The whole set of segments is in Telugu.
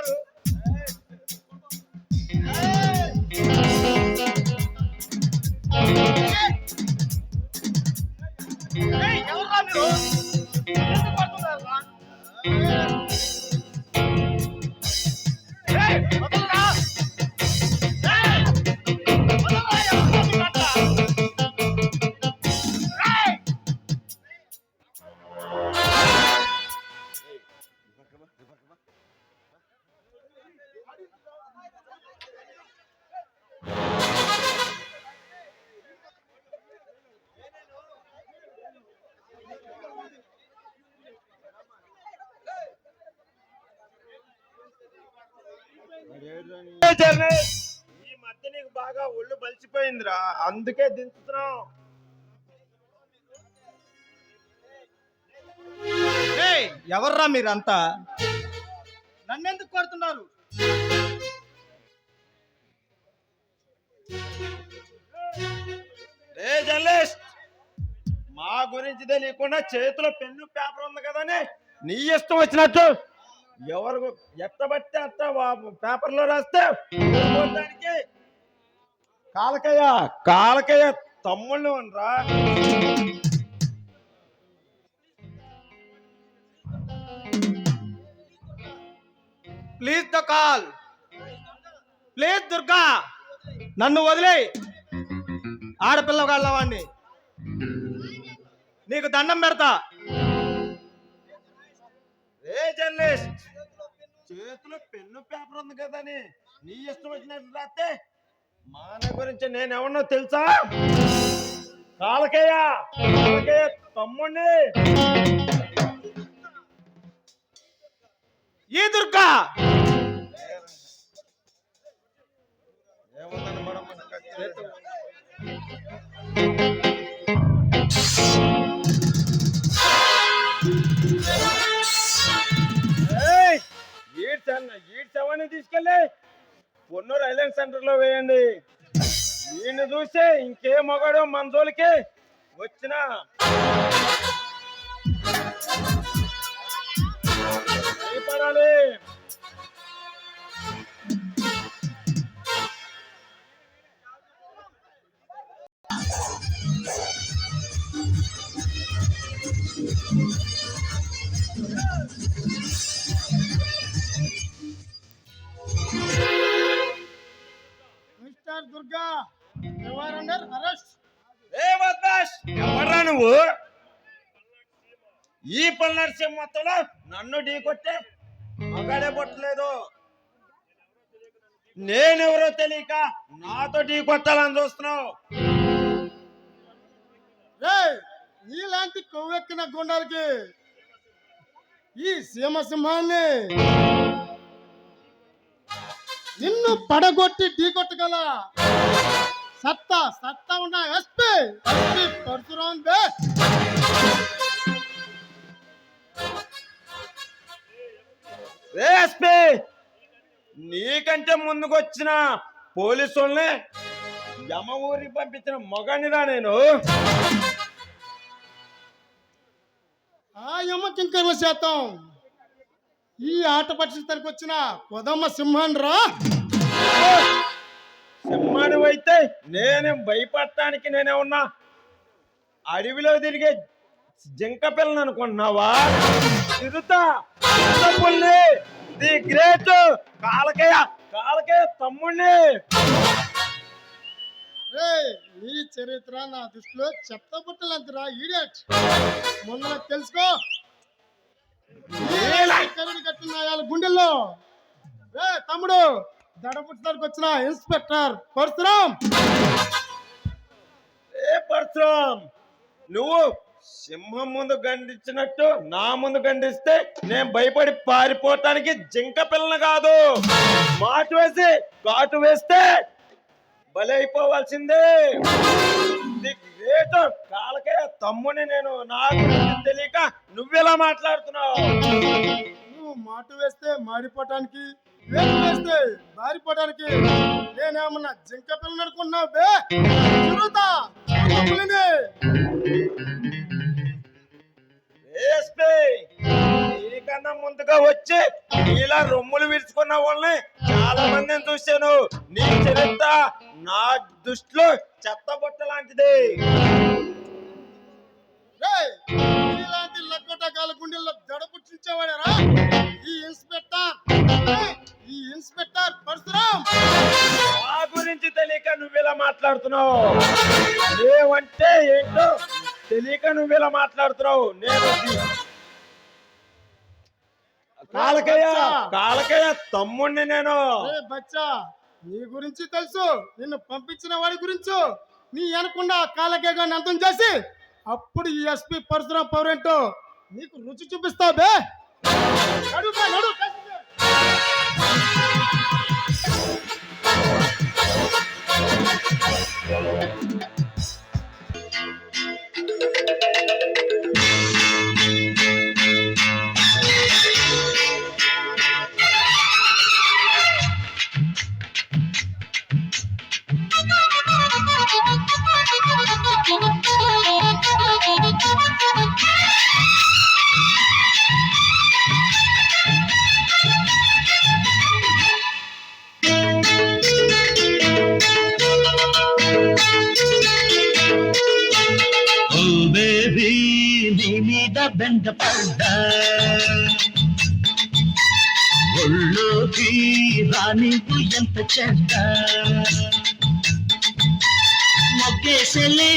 ఉన్నారు. ఎవరు మీరు? ఈ మధ్య నీకు బాగా ఒళ్ళు బలిసిపోయిందిరా. అందుకే దించుతున్నావు ఏయ్, ఎవర్రా మీరంతా? నన్నెందుకు కొడుతున్నారు? ఏ జర్నలిస్ట్. మా గురించి తెలియకుండా చేతిలో పెన్ను పేపర్ ఉంది కదని. నీ ఇష్టం వచ్చినట్టు ఎవరు ఎత్తబట్టి అత్త పేపర్లో రాస్తే దానికి కాలకయ్య కాలకయ్య తమ్ముళ్ళు రా. Please the call. Please Durga నన్ను వదిలే ఆడపిల్ల వాడిని నీకు దండం పెడతా. జర్నలిస్ట్. చేతిలో పెన్ను పేపర్ ఉంది కదని నీ ఇష్టం వచ్చినట్టు రాస్తే మాన గురించి నేను ఎవరినో తెలుసా? కాలకయ్య కాలకయ్య తమ్ముడిని ఈ దుర్గా! ఏముందని మనం ఈడ్స్ అవన్నీ తీసుకెళ్ళి పొన్నూరు ఐలాండ్ సెంటర్లో వేయండి. వీడిని చూస్తే ఇంకే మొగాడు మన జోలికి వచ్చిన. భయపడాలి. నువ్వు ఈ పల్నర్సింహ మొత్తంలో నన్ను ఢీకొట్టే మగాడే పుట్టలేదు. నేనెవరో తెలియక నాతో ఢీ కొట్టాలని చూస్తున్నావు. నీలాంటి కొవ్వెక్కిన గుండాలకి ఈ సీమసింహాన్ని నిన్ను పడగొట్టి ఢీకొట్టగల సత్తా సత్తా ఉన్న ఎస్పీ ఎస్పీ పరశురాం బే. ఎస్పీ నీకంటే ముందుకు వచ్చిన పోలీసు వాళ్ళని యమ ఊరికి పంపించిన మొగనిరా నేను. ఆ యమ కింకర్ల శాతం ఈ ఆట పట్టించడానికి వచ్చిన కొదమ్మ సింహాన్ రా సింహాను అయితే నేను భయపడటానికి నేనే ఉన్నా. అడవిలో తిరిగే జింక పిల్లని అనుకుంటున్నావా? పుల్ని ది గ్రేట్ కాలకయ్య కాలకయ్య తమ్ముడిని నీ చరిత్ర నా దృష్టిలో చెత్త పుట్టలంతరా ఈడియట్ మొన్న తెలుసుకో. కట్టిన గుండెల్లో. రే తమ్ముడు. దడ పుట్టడానికి వచ్చిన ఇన్స్పెక్టర్ పరశురాం. ఏ పరశురాం నువ్వు సింహం ముందు గండించినట్టు నా ముందు గండిస్తే నేను భయపడి పారిపోవటానికి జింక పిల్లని కాదు. మాటు వేసి కాటు వేస్తే బలైపోవాల్సిందే ది గ్రేట్ కాలకే తమ్ముని నేను నా గురించి తెలియక నువ్వెలా మాట్లాడుతున్నావు? నువ్వు మాటు వేస్తే మాడిపోవటానికి వేలు వేస్తే బారిపోవటానికి నేనేమన్నా జింక పిల్లని అనుకున్నావు బే? తిరుగుతా నీకన్నా ముందుగా వచ్చి ఇలా రొమ్ములు విరుచుకున్న వాళ్ళని చాలా మందిని చూశాను. నీ చరిత్ర నా దృష్టిలో చెత్తబుట్ట లాంటిది. రేయ్, ఇలాంటి లగ్గటకాల గుండెల్లో దడపుట్టించేవాడరా ఈ ఇన్స్పెక్టర్ మాట్లాడుతున్నావు? ఏమంటే ఏంటో తెలియక నువ్వు ఇలా మాట్లాడుతున్నావు. నేను కాలకయ్య కాలకయ్య తమ్ముణ్ణి నేను. బచ్చా నీ గురించి తెలుసు. నిన్ను పంపించిన వాడి గురించి. నీ అనకుండా కాలకేగా అంతం చేసి అప్పుడు ఈ ఎస్పీ పరశురాం పవర్ ఏంటో నీకు రుచి చూపిస్తావు బే. నడు నడు. మీద బెండ పడ్డా ఒళ్ళోకి రానివ్వు ఎంత చెడ్డ మొగ్గేసెలే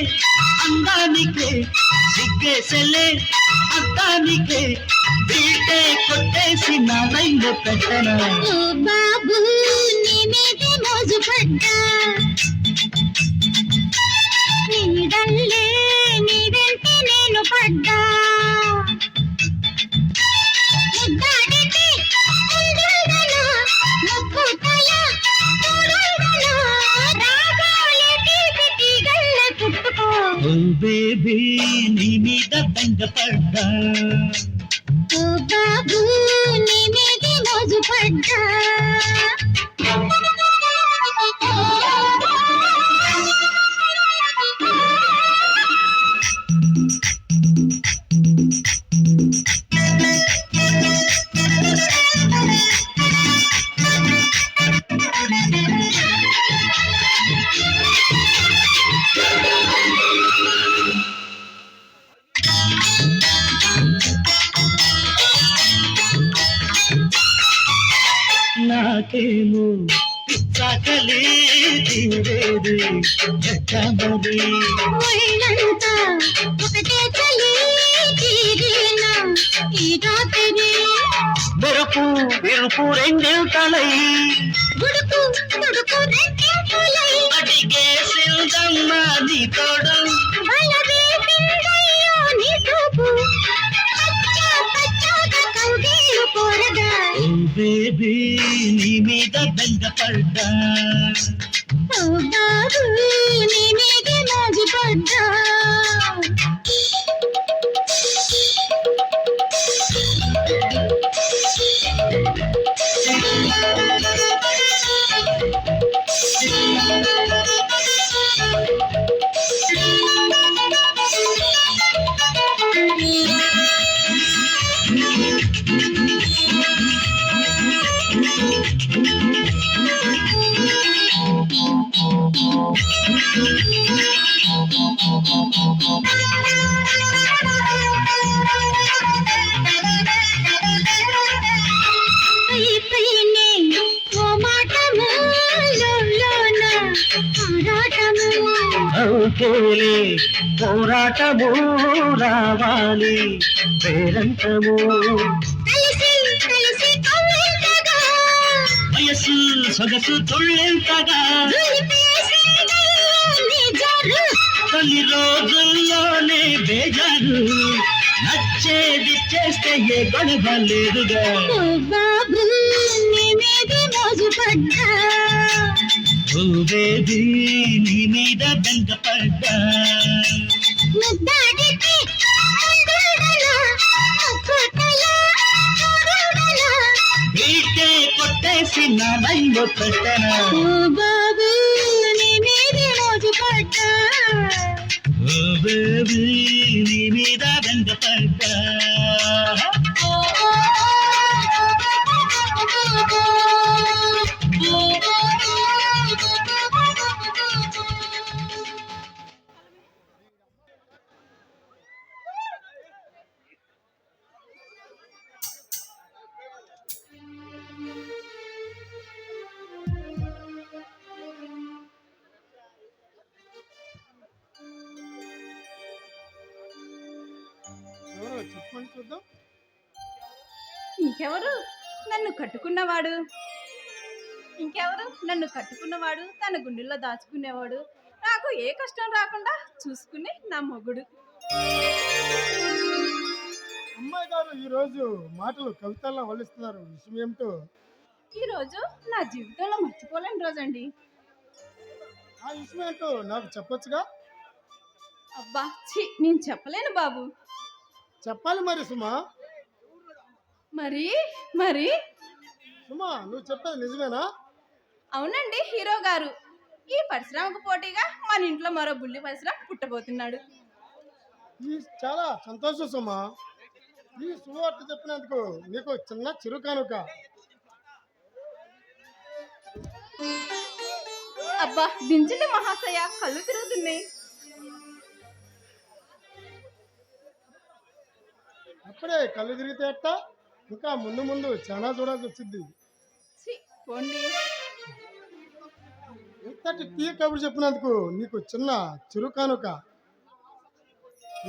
అందానికే సిగ్గేసెలే అద్దానికే బీటే కొట్టేసి నా లైన్లో పెట్టనా ఓ బాబు నీ మీదే మోజు పడ్డా మీద ఓ బాబు నీ మీదే మోజు ఎక్కమది ఒళ్ళంతా ఒకటే చలి తీరిన ఈ రాత్రి మెరుపు విరుపు రెండేళ్తలై గుడుకు గుడుకు నీ తోడు. బలవేసిందయ్యో నీ పచ్చ పచ్చగా కౌగిళ్ళు కోరగా ఓ బేబీ నీ మీద పడ్డా ఓ నీ మీదే పడ్డా పోరాటము రావాలి కవ్వింతగా. వయసు సొగసు తుళ్ళెంతగా. తొలి రోజుల్లోనే బేజారు. నచ్చేది చేస్తే ఏ గొడవ లేదుగా. బాబు నీ మీదే ఓ బేబీ నీ మీద బెంగ పడ్డా ముద్దాడితే ముందుండలా, ముక్కుతలా చూడుండలా. బీటే కొట్టేసి నా లైన్లో పెట్టనా బాబు నీ మీదే మోజు పడ్డా. ఓ బేబీ నీ మీద బెంగ ఇంకెవరు? నన్ను కట్టుకున్నవాడు. ఇంకెవరు? నన్ను కట్టుకున్నవాడు తన గుండెల్లో దాచుకునేవాడు. నాకు ఏ కష్టం రాకుండా చూసుకునే నా మొగుడు. అమ్మాయి గారు ఈ రోజు మాటలు కవితల్లో వల్లిస్తున్నారు. విషయం ఏమిటో? ఈ రోజు నా జీవితంలో మర్చిపోలేని రోజండి. ఆ విషయం ఏంటో నాకు చెప్పొచ్చుగా? అబ్బా ఛీ నేను చెప్పలేను బాబు. చెప్పాలి మరి సుమా? మరి మరి? సుమా నువ్వు చెప్పేది నిజమేనా? అవునండి హీరో గారు. ఈ పరిశ్రమకు పోటీగా మన ఇంట్లో మరో బుల్లి పరిశ్రమ పుట్టబోతున్నాడు. ఈ చాలా సంతోషం సుమా. ఈ శుభవార్త చెప్పినందుకు నీకు చిన్న చిరు కానుక అబ్బా దించండి మహాశయ. కళ్ళు తిరుగుతున్నాయి. అప్పుడే కళ్ళు తిరిగితే ఎట్ట? ఇంకా ముందు ముందు చాలా చూడాల్సి వచ్చింది. ఇంతటి తీ కబురు చెప్పినందుకు నీకు చిన్న చిరు కానుక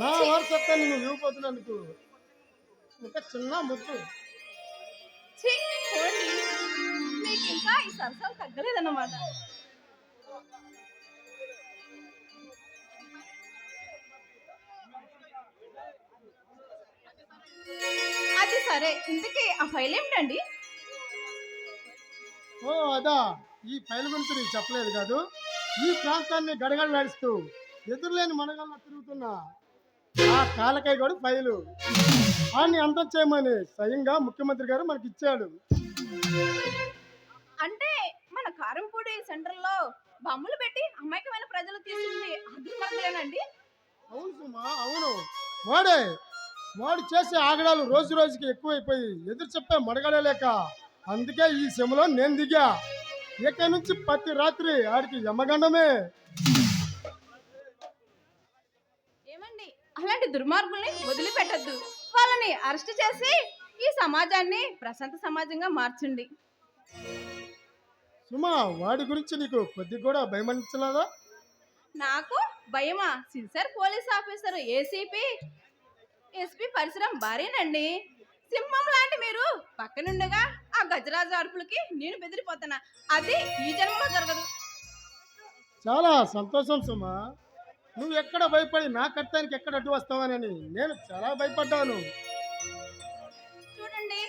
నా వారసత్వాన్ని నువ్వు ఇవ్వబోతున్నందుకు ఇంకా చిన్న ముద్దు. ఇంకా ఈ సరసాలు తగ్గలేదన్నమాట. అది సరే. ఇంతకీ ఆ ఫైల్ ఏమిటండి? ఓ అదా. ఈ ఫైల్ గురించి నీకు చెప్పలేదు కాదు. ఈ ప్రాంతాన్ని గడగడలాడిస్తూ ఎదురులేని మనగల్లో తిరుగుతున్న ఆ కాలకాయ కూడా ఫైలు. వాడిని అంతం చేయమని స్వయంగా ముఖ్యమంత్రి గారు మనకి ఇచ్చాడు. అంటే మన కారంపూడి సెంటర్లో బొమ్మలు పెట్టి అమాయకమైన ప్రజలు తీసుకుంది అది అవును సుమా అవును. వాడే వాడు చేసే ఆగడాలు రోజు రోజుకి ఎక్కువైపోయి ఎదురు చెప్పే మడగడలేక అందుకే ఈ శమలో నేను దిగా. ఇక నుంచి ప్రతి రాత్రి ఆడికి యమగండమే. ఏమండి? అలాంటి దుర్మార్గుల్ని వదిలిపెట్టద్దు. వాళ్ళని అరెస్ట్ చేసి ఈ సమాజాన్ని ప్రశాంత సమాజంగా మార్చండి. సుమా వాడి గురించి నీకు కొద్ది కూడా భయమనించలేదా నాకు భయమా? Sincere police officer ACP SP పరిసరం భార్యనండి. సింహం లాంటి మీరు పక్కనుండగా ఆ గజరాజు అరుపులకి నేను బెదిరిపోతున్నా. అది ఈ జన్మలో జరగదు. చాలా సంతోషం సుమా. నువ్వు ఎక్కడ భయపడి నా కర్తానికి ఎక్కడ అడ్డు వస్తావనని నేను చాలా భయపడ్డాను. చూడండి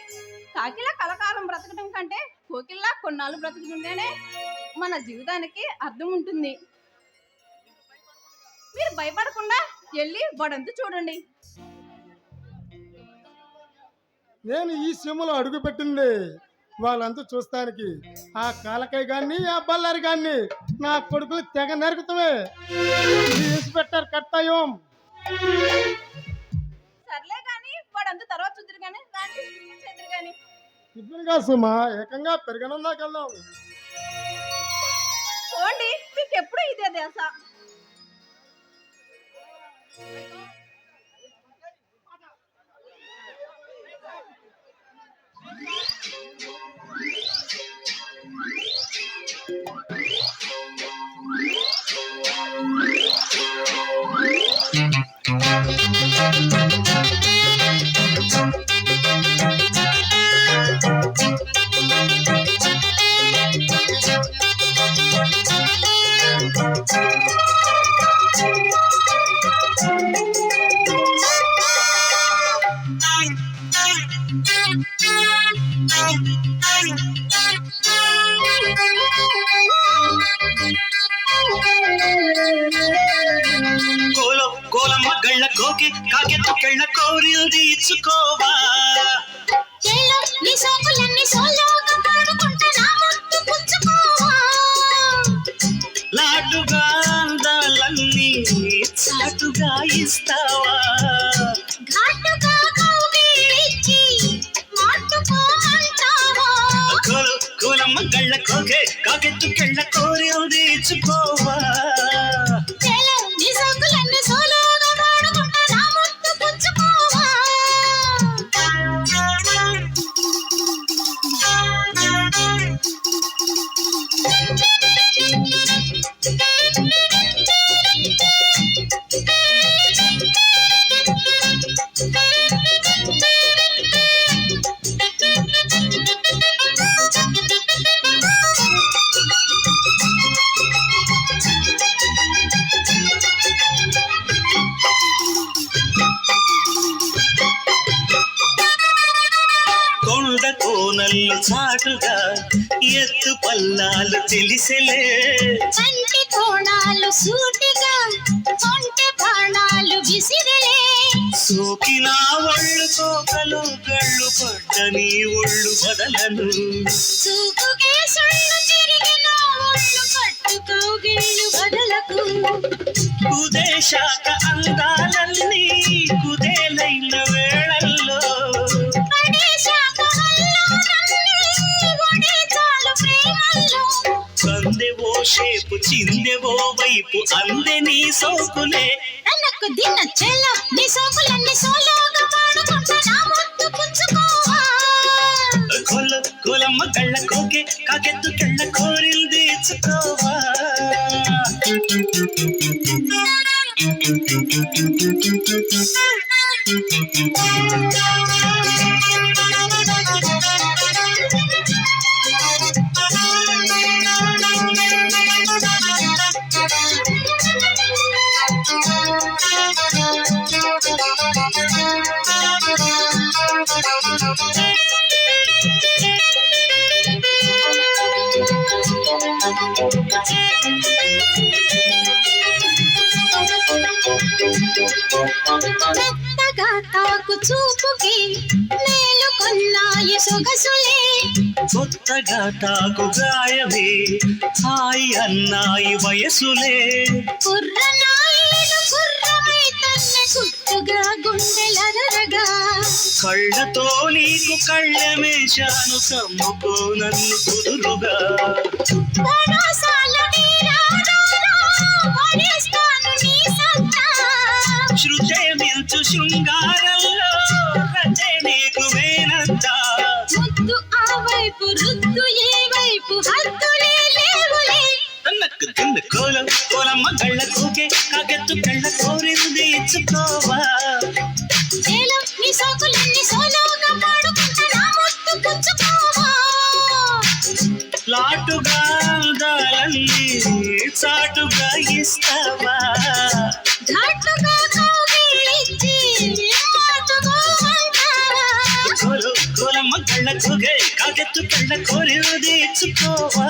కాకిలా కలకాలం బ్రతకడం కంటే కోకిల్లా కొన్నాళ్ళు బ్రతకడంలోనే మన జీవితానికి అర్థం ఉంటుంది. మీరు భయపడకుండా వెళ్ళి వడంతు చూడండి. నేను ఈ సీమలో అడుగు పెట్టింది. వాళ్ళంతా చూస్తానికి ఆ కాలకాయ గాన్ని ఆ బల్లారి గాన్ని నా కొడుకులు తెగ నరుకుతామే. తీసి పెట్టారు కర్తవ్యం. సర్లే కానీ వాడంతా తర్వాత చూద్దరు కానీ చేద్దరు కానీ ఇప్పుడుగా సుమా ఏకంగా పెరగనందాకి వెళ్దాం పోండి మీకు ఎప్పుడు ఇదే దేశ? Thank you. కోకే కాకెత్తు ఎత్తు పల్లాలు తెలిసెలే. కంటి కోణాలు సూటిగా కొంటె బాణాలు విసిరిలే. సోకిన ఒళ్ళు కోకలు గళ్ళు పడ్డ నీ ఒళ్ళు వదలను. చూపుకే సుళ్ళు తిరిగిన ఒళ్ళు పట్టుకో గిళ్ళు బదలకు కుదేశాక అందాలన్నీ కుదేలైన వైపు అందే నీ సోకులే. తనకు దిన చెల్ల నీ సోకులన్నీ సోలోగా పాడుకుంటా నా ముద్దు పుచ్చుకోవా. కొల కొలమ్మ కళ్ళ కోకే కాకెత్తు కళ్ళ కోరిల్ తీర్చుకోవా. కొత్తగా తాకు గాయమే హాయి అన్నాయి వయసులే. కళ్ళతో నీకు కళ్ళమేశాను కమ్ముకో నన్ను కుదురుగా. భరోసాల నీరాగారా, కోలం కోలమ్మ కళ్ళ కోకే కాకెత్తు కళ్ళ కోరింది ఇచ్చుకోవా? నీ సోకులన్నీ సోలోగా పాడుకుంటా నా ముద్దు పుచ్చుకోవా? లాటుగా అందాలన్నీ చాటుగా ఇస్తావా? ఘాటుగా కోలమ్మ కళ్ళ కోకే కాకెత్తు కళ్ళ కోరింది ఇచ్చుకోవా?